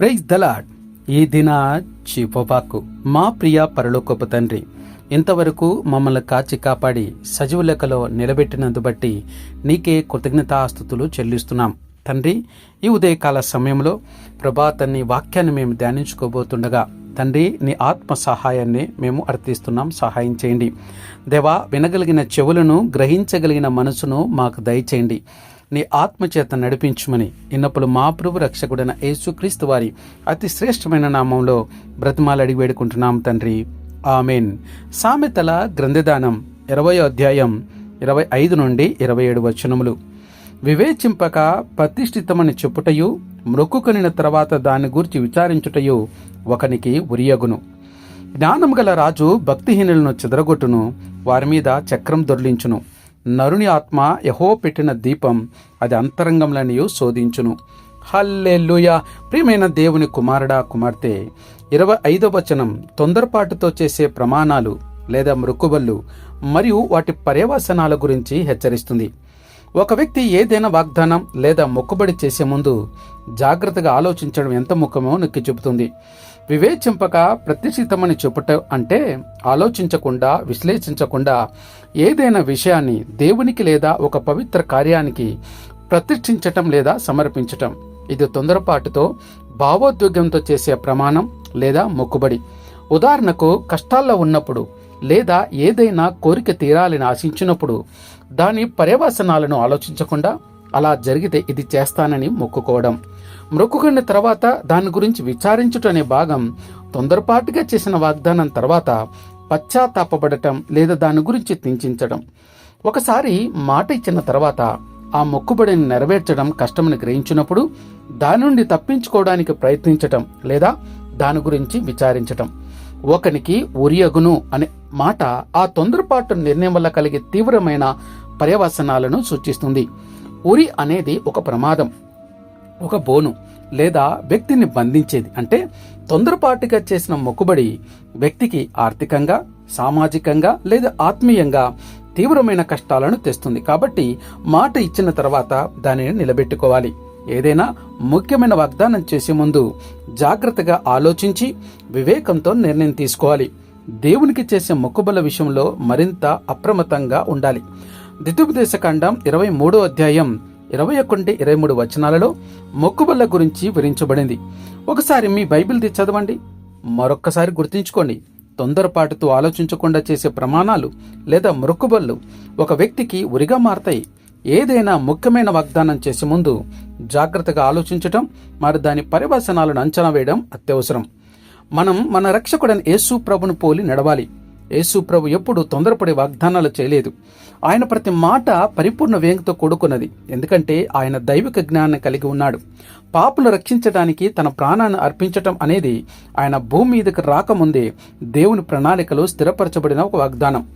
Praise the Lord ఈ దిన చీపోపాకు మా ప్రియ పరలోకపు తండ్రి ఇంతవరకు మమ్మల్ని కాచి కాపాడి సజీవ లెక్కలో నిలబెట్టినందు బట్టి నీకే కృతజ్ఞతాస్థుతులు చెల్లిస్తున్నాం. తండ్రి ఈ ఉదయకాల సమయంలో ప్రభా తన్ని వాక్యాన్ని మేము ధ్యానించుకోబోతుండగా తండ్రి నీ ఆత్మ సహాయాన్ని మేము అర్థిస్తున్నాం. సహాయం చేయండి. దేవా వినగలిగిన చెవులను గ్రహించగలిగిన మనసును మాకు దయచేయండి. నీ ఆత్మచేత నడిపించుమని. ఇన్నప్పుడు మా ప్రభు రక్షకుడైన యేసుక్రీస్తు వారి అతి శ్రేష్టమైన నామంలో బ్రతిమాలు అడిగి వేడుకుంటున్నాం తండ్రి. ఆమెన్. సామెతల గ్రంథదానం ఇరవై అధ్యాయం ఇరవై ఐదు నుండి ఇరవై ఏడు వచనములు. వివేచింపక ప్రతిష్ఠితమని చెప్పుటయు మృక్కుకొనిన తర్వాత దాని గురించి విచారించుటయు ఒకనికి ఉరియగును. జ్ఞానం గల రాజు భక్తిహీనులను చెదరగొట్టును వారి మీద చక్రం దొర్లించును. నరుని ఆత్మ యహో పెట్టిన దీపం అది అంతరంగంలనియు శోధించును. హల్లెలూయ! ప్రియమైన దేవుని కుమారుడా కుమార్తె ఇరవై ఐదో వచనం తొందరపాటుతో చేసే ప్రమాణాలు లేదా మృక్కుబళ్ళు మరియు వాటి పర్యవసనాల గురించి హెచ్చరిస్తుంది. ఒక వ్యక్తి ఏదైనా వాగ్దానం లేదా మొక్కుబడి చేసే ముందు జాగ్రత్తగా ఆలోచించడం ఎంత ముఖ్యమో నొక్కి చెబుతుంది వివేచింపక ప్రతిష్ఠితమని చెప్పుట అంటే ఆలోచించకుండా విశ్లేషించకుండా ఏదైనా విషయాన్ని దేవునికి లేదా ఒక పవిత్ర కార్యానికి ప్రతిష్ఠించటం లేదా సమర్పించటం. ఇది తొందరపాటుతో భావోద్వేగంతో చేసే ప్రమాణం లేదా మొక్కుబడి. ఉదాహరణకు కష్టాల్లో ఉన్నప్పుడు లేదా ఏదైనా కోరిక తీరాలని ఆశించినప్పుడు దాని పర్యవసనాలను ఆలోచించకుండా అలా జరిగితే ఇది చేస్తానని మొక్కుకోవడం. మొక్కుకున్న తర్వాత దాని గురించి విచారించుట అనే భాగం తొందరపాటుగా చేసిన వాగ్దానం తర్వాత పశ్చాత్తాపడటం లేదా దాని గురించి చింతించడం. ఒకసారి మాట ఇచ్చిన తర్వాత ఆ మొక్కుబడిని నెరవేర్చడం కష్టమని గ్రహించినప్పుడు దాని నుండి తప్పించుకోవడానికి ప్రయత్నించటం లేదా దాని గురించి విచారించటం. ఒకనికి ఉరియగును అనే మాట ఆ తొందరపాటు నిర్ణయం వల్ల కలిగే తీవ్రమైన పర్యవసనాలను సూచిస్తుంది. ఉరి అనేది ఒక ప్రమాదం. ఒక బోను లేదా వ్యక్తిని బంధించేది. అంటే తొందరపాటుగా చేసిన మొక్కుబడి వ్యక్తికి ఆర్థికంగా సామాజికంగా లేదా ఆత్మీయంగా తీవ్రమైన కష్టాలను తెస్తుంది. కాబట్టి మాట ఇచ్చిన తర్వాత దానిని నిలబెట్టుకోవాలి. ఏదైనా ముఖ్యమైన వాగ్దానం చేసే ముందు జాగ్రత్తగా ఆలోచించి వివేకంతో నిర్ణయం తీసుకోవాలి. దేవునికి చేసే మొక్కుబల విషయంలో మరింత అప్రమత్తంగా ఉండాలి. ద్వితీయోపదేశకాండం ఇరవై మూడో అధ్యాయం ఇరవై ఒకటి ఇరవై మూడు వచనాలలో మొక్కుబళ్ళ గురించి వివరించబడింది. ఒకసారి మీ బైబిల్ చదవండి. మరొక్కసారి గుర్తుంచుకోండి. తొందరపాటుతో ఆలోచించకుండా చేసే ప్రమాణాలు లేదా మొక్కుబళ్ళు ఒక వ్యక్తికి ఉరిగా మారతాయి. ఏదైనా ముఖ్యమైన వాగ్దానం చేసే ముందు జాగ్రత్తగా ఆలోచించటం మరి దాని పరివసనాలను అంచనా వేయడం అత్యవసరం. మనం మన రక్షకుడైన యేసు ప్రభును పోలి నడవాలి. యేసు ప్రభు ఎప్పుడు తొందరపడే వాగ్దానాలు చేయలేదు. ఆయన ప్రతి మాట పరిపూర్ణ వేగంతో కూడుకున్నది. ఎందుకంటే ఆయన దైవిక జ్ఞానం కలిగి ఉన్నాడు. పాపులు రక్షించడానికి తన ప్రాణాన్ని అర్పించటం అనేది ఆయన భూమి మీదకి రాకముందే దేవుని ప్రణాళికలో స్థిరపరచబడిన ఒక వాగ్దానం.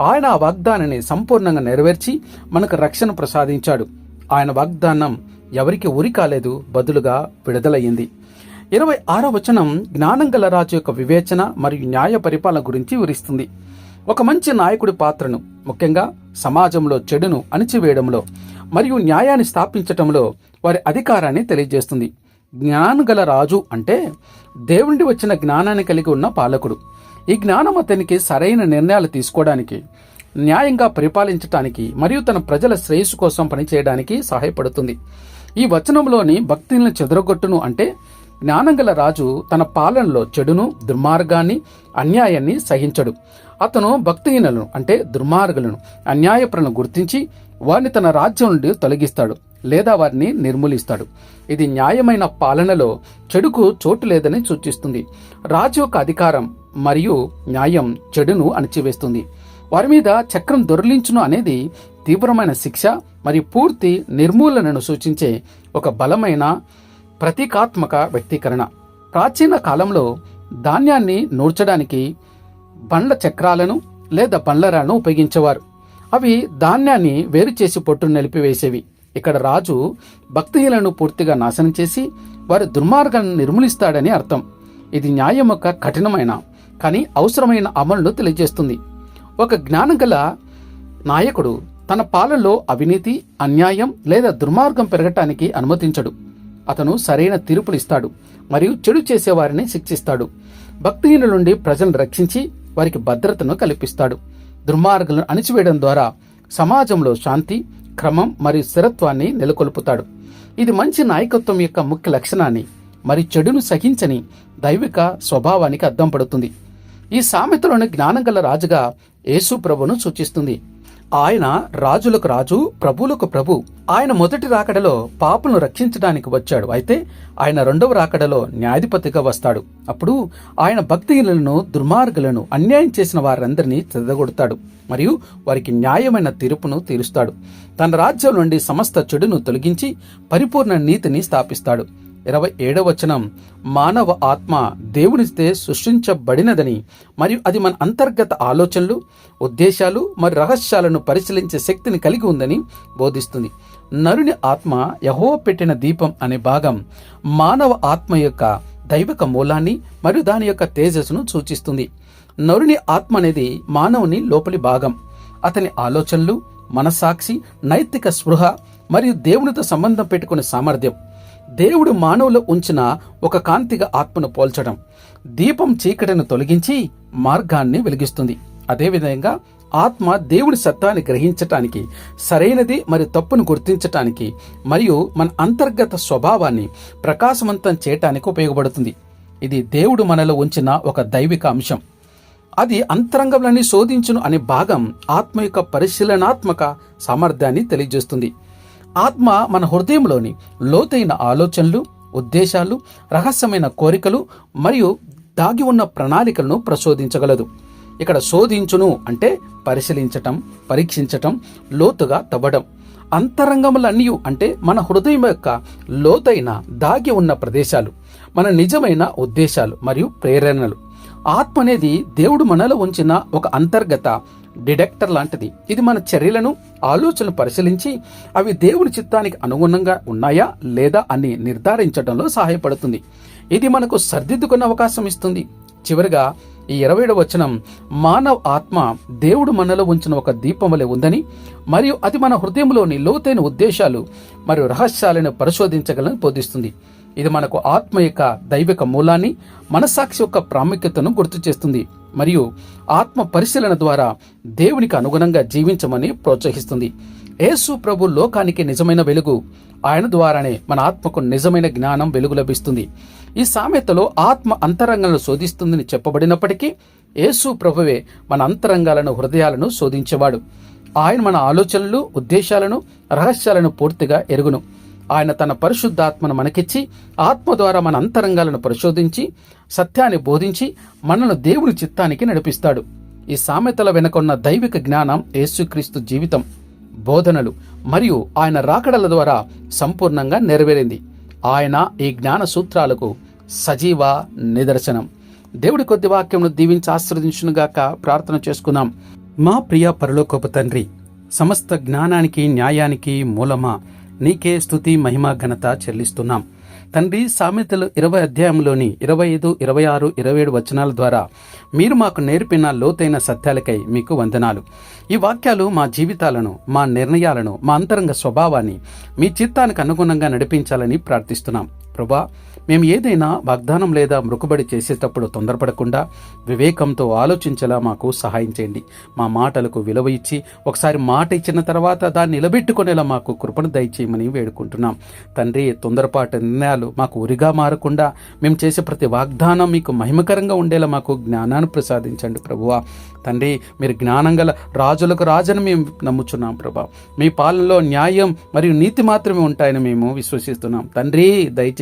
ఆయన ఆ వాగ్దానాన్ని సంపూర్ణంగా నెరవేర్చి మనకు రక్షణ ప్రసాదించాడు. ఆయన వాగ్దానం ఎవరికి ఉరి కాలేదు బదులుగా విడుదలయ్యింది. ఇరవై ఆరో వచనం జ్ఞానం గల రాజు యొక్క వివేచన మరియు న్యాయ పరిపాలన గురించి వివరిస్తుంది. ఒక మంచి నాయకుడి పాత్రను ముఖ్యంగా సమాజంలో చెడును అణిచివేయడంలో మరియు న్యాయాన్ని స్థాపించటంలో వారి అధికారాన్ని తెలియజేస్తుంది. జ్ఞానం గల రాజు అంటే దేవుండి వచ్చిన జ్ఞానాన్ని కలిగి ఉన్న పాలకుడు. ఈ జ్ఞానం అతనికి సరైన నిర్ణయాలు తీసుకోవడానికి న్యాయంగా పరిపాలించటానికి మరియు తన ప్రజల శ్రేయస్సు కోసం పనిచేయడానికి సహాయపడుతుంది. ఈ వచనంలోని భక్తులను చెదరగొట్టును అంటే జ్ఞానంగల రాజు తన పాలనలో చెడును దుర్మార్గాన్ని అన్యాయాన్ని సహించడు. అతను భక్తిహీనులను అంటే దుర్మార్గులను అన్యాయపరులను గుర్తించి వారిని తన రాజ్యం నుండి తొలగిస్తాడు లేదా వారిని నిర్మూలిస్తాడు. ఇది న్యాయమైన పాలనలో చెడుకు చోటు లేదని సూచిస్తుంది. రాజు యొక్క అధికారం మరియు న్యాయం చెడును అణిచివేస్తుంది. వారి మీద చక్రం దొర్లించును అనేది తీవ్రమైన శిక్ష మరియు పూర్తి నిర్మూలనను సూచించే ఒక బలమైన ప్రతీకాత్మక వ్యక్తీకరణ. ప్రాచీన కాలంలో ధాన్యాన్ని నూర్చడానికి బండ్ల చక్రాలను లేదా బండ్లరాలను ఉపయోగించేవారు. అవి ధాన్యాన్ని వేరు చేసి పొట్టును నిలిపివేసేవి. ఇక్కడ రాజు భక్తిహీలను పూర్తిగా నాశనం చేసి వారి దుర్మార్గాన్ని నిర్మూలిస్తాడని అర్థం. ఇది న్యాయం యొక్క కఠినమైన కానీ అవసరమైన అమలును తెలియజేస్తుంది. ఒక జ్ఞానం గల నాయకుడు తన పాలనలో అవినీతి అన్యాయం లేదా దుర్మార్గం పెరగటానికి అనుమతించడు. అతను సరైన తీర్పులు ఇస్తాడు మరియు చెడు చేసేవారిని శిక్షిస్తాడు. భక్తిహీనుల నుండి ప్రజలను రక్షించి వారికి భద్రతను కల్పిస్తాడు. దుర్మార్గులను అణిచివేయడం ద్వారా సమాజంలో శాంతి క్రమం మరియు స్థిరత్వాన్ని నెలకొల్పుతాడు. ఇది మంచి నాయకత్వం యొక్క ముఖ్య లక్షణాన్ని మరి చెడును సహించని దైవిక స్వభావానికి అద్దం పడుతుంది. ఈ సామెతలోని జ్ఞానం గల రాజుగా యేసు ప్రభును సూచిస్తుంది. ఆయన రాజులకు రాజు ప్రభువులకు ప్రభు. ఆయన మొదటి రాకడలో పాపను రక్షించడానికి వచ్చాడు. అయితే ఆయన రెండవ రాకడలో న్యాయాధిపతిగా వస్తాడు. అప్పుడు ఆయన భక్తిహీనులను దుర్మార్గులను అన్యాయం చేసిన వారందరినీ చెదగొడతాడు మరియు వారికి న్యాయమైన తీర్పును తీరుస్తాడు. తన రాజ్యం నుండి సమస్త చెడును తొలగించి పరిపూర్ణ నీతిని స్థాపిస్తాడు. ఇరవై ఏడవ వచనం మానవ ఆత్మ దేవునిస్తే సృష్టించబడినదని మరియు అది మన అంతర్గత ఆలోచనలు ఉద్దేశాలు మరియు రహస్యాలను పరిశీలించే శక్తిని కలిగి ఉందని బోధిస్తుంది. నరుని ఆత్మ యహో పెట్టిన దీపం అనే భాగం మానవ ఆత్మ యొక్క దైవిక మూలాన్ని మరియు దాని యొక్క తేజస్సును సూచిస్తుంది. నరుని ఆత్మ అనేది మానవుని లోపలి భాగం. అతని ఆలోచనలు మనసాక్షి నైతిక స్పృహ మరియు దేవునితో సంబంధం పెట్టుకునే సామర్థ్యం. దేవుడు మానవులో ఉంచిన ఒక కాంతిగా ఆత్మను పోల్చడం దీపం చీకటిని తొలగించి మార్గాన్ని వెలిగిస్తుంది. అదేవిధంగా ఆత్మ దేవుడి సత్తాన్ని గ్రహించటానికి సరైనది మరియు తప్పును గుర్తించటానికి మరియు మన అంతర్గత స్వభావాన్ని ప్రకాశవంతం చేయటానికి ఉపయోగపడుతుంది. ఇది దేవుడు మనలో ఉంచిన ఒక దైవిక అంశం. అది అంతరంగంలోని శోధించును అనే భాగం ఆత్మ యొక్క పరిశీలనాత్మక సామర్థ్యాన్ని తెలియజేస్తుంది. ఆత్మ మన హృదయంలోని లోతైన ఆలోచనలు ఉద్దేశాలు రహస్యమైన కోరికలు మరియు దాగి ఉన్న ప్రణాళికలను ప్రశోధించగలదు ఇక్కడ శోధించును అంటే పరిశీలించటం పరీక్షించటం లోతుగా తవ్వడం. అంతరంగములన్నీ అంటే మన హృదయం యొక్క లోతైన దాగి ఉన్న ప్రదేశాలు మన నిజమైన ఉద్దేశాలు మరియు ప్రేరణలు. ఆత్మ అనేది దేవుడు మనలో ఉంచిన ఒక అంతర్గత డిడెక్టర్ లాంటిది. ఇది మన చర్యలను ఆలోచనలు పరిశీలించి అవి దేవుని చిత్తానికి అనుగుణంగా ఉన్నాయా లేదా అని నిర్ధారించడంలో సహాయపడుతుంది. ఇది మనకు సర్దిద్దుకునే అవకాశం ఇస్తుంది. చివరిగా ఈ ఇరవై వచనం మానవ ఆత్మ దేవుడు మనలో ఉంచిన ఒక దీపం వలె ఉందని మరియు అది మన హృదయంలోని లోతైన ఉద్దేశాలు మరియు రహస్యాలను పరిశోధించగలని బోధిస్తుంది. ఇది మనకు ఆత్మ యొక్క దైవిక మూలాన్ని మనస్సాక్షి యొక్క ప్రాముఖ్యతను గుర్తు చేస్తుంది. మరియు ఆత్మ పరిశీలన ద్వారా దేవునికి అనుగుణంగా జీవించమని ప్రోత్సహిస్తుంది. యేసు ప్రభు లోకానికి నిజమైన వెలుగు. ఆయన ద్వారానే మన ఆత్మకు నిజమైన జ్ఞానం వెలుగు లభిస్తుంది. ఈ సామెతలో ఆత్మ అంతరంగాలను శోధిస్తుందని చెప్పబడినప్పటికీ యేసు ప్రభువే మన అంతరంగాలను హృదయాలను శోధించేవాడు. ఆయన మన ఆలోచనలు ఉద్దేశాలను రహస్యాలను పూర్తిగా ఎరుగును. ఆయన తన పరిశుద్ధాత్మను మనకిచ్చి ఆత్మ ద్వారా మన అంతరంగాలను పరిశోధించి సత్యాన్ని బోధించి మనను దేవుని చిత్తానికి నడిపిస్తాడు. ఈ సామెతల వెనుకొన్న దైవిక జ్ఞానం యేసుక్రీస్తు జీవితం. బోధనలు మరియు ఆయన రాకడల ద్వారా సంపూర్ణంగా నెరవేరింది. ఆయన ఈ జ్ఞాన సూత్రాలకు సజీవ నిదర్శనం. దేవుడి కొద్ది వాక్యమును దీవించి ఆశ్రదించునుగాక ప్రార్థన చేసుకున్నాం మా ప్రియ పరలోకపు తండ్రి సమస్త జ్ఞానానికి న్యాయానికి మూలమా? నీకే స్థుతి మహిమ ఘనత చెల్లిస్తున్నాం. తండ్రి సామెతలు ఇరవై అధ్యాయంలోని ఇరవై ఐదు ఇరవై ఆరు ఇరవై ఏడు వచనాల ద్వారా మీరు మాకు నేర్పిన లోతైన సత్యాలకై మీకు వందనాలు. ఈ వాక్యాలు మా జీవితాలను మా నిర్ణయాలను మా అంతరంగ స్వభావాన్ని మీ చిత్తానికి అనుగుణంగా నడిపించాలని ప్రార్థిస్తున్నాం. ప్రభా మేము ఏదైనా వాగ్దానం లేదా మృకుబడి చేసేటప్పుడు తొందరపడకుండా వివేకంతో ఆలోచించేలా మాకు సహాయం చేయండి. మా మాటలకు విలువ ఇచ్చి ఒకసారి మాట ఇచ్చిన తర్వాత దాన్ని నిలబెట్టుకునేలా మాకు కృపను దయచేయమని వేడుకుంటున్నాం. తండ్రి తొందరపాటు నిర్ణయాలు మాకు ఉరిగా మారకుండా మేము చేసే ప్రతి వాగ్దానం మీకు మహిమకరంగా ఉండేలా మాకు జ్ఞానాన్ని ప్రసాదించండి ప్రభువా. తండ్రి మీరు జ్ఞానం గల రాజులకు రాజని మేము నమ్ముచున్నాం ప్రభా. మీ పాలనలో న్యాయం మరియు నీతి మాత్రమే ఉంటాయని మేము విశ్వసిస్తున్నాం. తండ్రి దయచేసి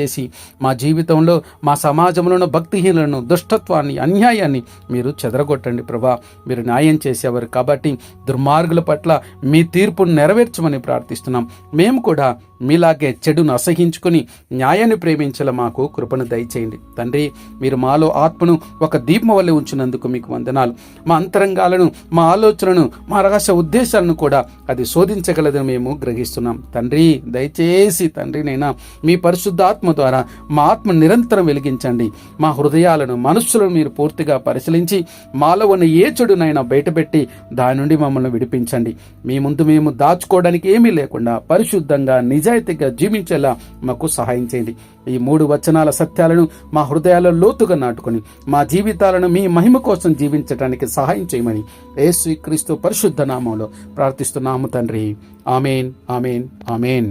మా జీవితంలో మా సమాజంలోనూ భక్తిహీనులను దుష్టత్వాన్ని అన్యాయాన్ని మీరు చెదరగొట్టండి ప్రభా. మీరు న్యాయం చేసేవారు కాబట్టి దుర్మార్గుల పట్ల మీ తీర్పును నెరవేర్చమని ప్రార్థిస్తున్నాం. మేము కూడా మీలాగే చెడును అసహించుకుని న్యాయాన్ని ప్రేమించేలా మాకు కృపను దయచేయండి. తండ్రి మీరు మాలో ఆత్మను ఒక దీపం వల్ల ఉంచినందుకు మీకు వందనాలు. మా అంతరంగాలను మా ఆలోచనను మా రహస్య ఉద్దేశాలను కూడా అది శోధించగలదని మేము గ్రహిస్తున్నాం. తండ్రి దయచేసి తండ్రి నైనా మీ పరిశుద్ధ ఆత్మ ద్వారా మా ఆత్మ నిరంతరం వెలిగించండి. మా హృదయాలను మనస్సులను మీరు పూర్తిగా పరిశీలించి మాలో ఉన్న ఏ చెడునైనా బయటపెట్టి దాని నుండి మమ్మల్ని విడిపించండి. మీ ముందు మేము దాచుకోవడానికి ఏమీ లేకుండా పరిశుద్ధంగా నిజ నిజాయితీగా జీవించేలా మాకు సహాయం చేయండి. ఈ మూడు వచనాల సత్యాలను మా హృదయాల్లో లోతుగా నాటుకొని మా జీవితాలను మీ మహిమ కోసం జీవించడానికి సహాయం చేయమని యేసు క్రీస్తు పరిశుద్ధ నామంలో ప్రార్థిస్తున్నాము తండ్రి. Amen amen amen.